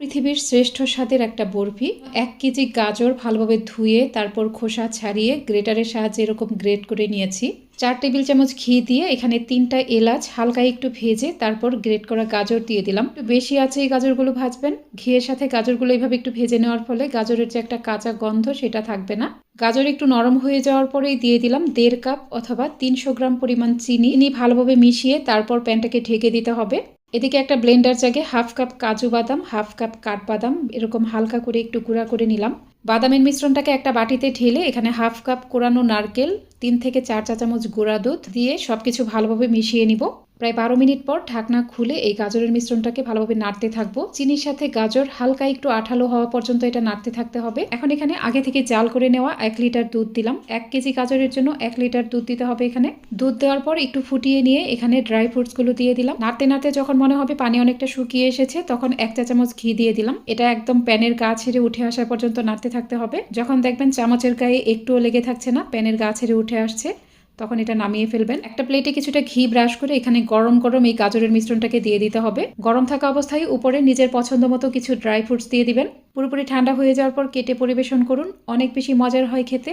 পৃথিবীর শ্রেষ্ঠ স্বাদের একটা বরফি। এক কেজি গাজর ভালোভাবে ধুয়ে, তারপর খোসা ছাড়িয়ে, গ্রেটারের সাহায্যে এরকম গ্রেট করে নিয়েছি। চার টেবিল চামচ ঘি দিয়ে এখানে তিনটা এলাচ হালকা একটু ভেজে, তারপর গ্রেট করা গাজর দিয়ে দিলাম। একটু বেশি আছে এই গাজরগুলো ভাজবেন। ঘিয়ের সাথে গাজরগুলো এইভাবে একটু ভেজে নেওয়ার ফলে গাজরের যে একটা কাঁচা গন্ধ সেটা থাকবে না। গাজর একটু নরম হয়ে যাওয়ার পরেই দিয়ে দিলাম দেড় কাপ অথবা তিনশো গ্রাম পরিমাণ চিনি। ভালোভাবে মিশিয়ে, তারপর প্যানটাকে ঢেকে দিতে হবে। এদিকে একটা ব্লেন্ডার জাগে হাফ কাপ কাজু বাদাম, হাফ কাপ কাঠবাদাম, এরকম হালকা করে একটু গুঁড়া করে নিলাম। বাদামের মিশ্রণটাকে একটা বাটিতে ঢেলে এখানে হাফ কাপ কোরানো নারকেল, তিন থেকে চার চা চামচ গুঁড়া দুধ দিয়ে সবকিছু ভালোভাবে মিশিয়ে নিব। প্রায় বারো মিনিট পর ঢাকনা খুলে এই গাজরের মিশ্রণটাকে ভালোভাবে নাড়তে থাকব। চিনির সাথে গাজর হালকা একটু আঠালো হওয়া পর্যন্ত এটা নাড়তে থাকতে হবে। এখন এখানে আগে থেকে জাল করে নেওয়া এক লিটার দুধ দিলাম। এক কেজি গাজরের জন্য এক লিটার দুধ দিতে হবে এখানে। দুধ দেওয়ার পর একটু ফুটিয়ে নিয়ে এখানে ড্রাই ফ্রুটসগুলো দিয়ে দিলাম। নাড়তে নাড়তে যখন মনে হবে পানি অনেকটা শুকিয়ে এসেছে, তখন এক চা চামচ ঘি দিয়ে দিলাম। এটা একদম প্যানের গা ছেড়ে উঠে আসা পর্যন্ত নাড়তে থাকতে হবে। যখন দেখবেন চামচের গায়ে একটুও লেগে থাকছে না, প্যানের গা ছেড়ে উঠে আসছে। তখন এটা নামিয়ে ফেলবেন। একটা প্লেটে কিছুটা ঘি ব্রাশ করে এখানে গরম গরম এই গাজরের মিশ্রণটাকে দিয়ে দিতে হবে। গরম থাকা অবস্থায় উপরে নিজের পছন্দ মতো কিছু ড্রাই ফ্রুটস দিয়ে দিবেন। পুরোপুরি ঠান্ডা হয়ে যাওয়ার পর কেটে পরিবেশন করুন। অনেক বেশি মজার হয় খেতে।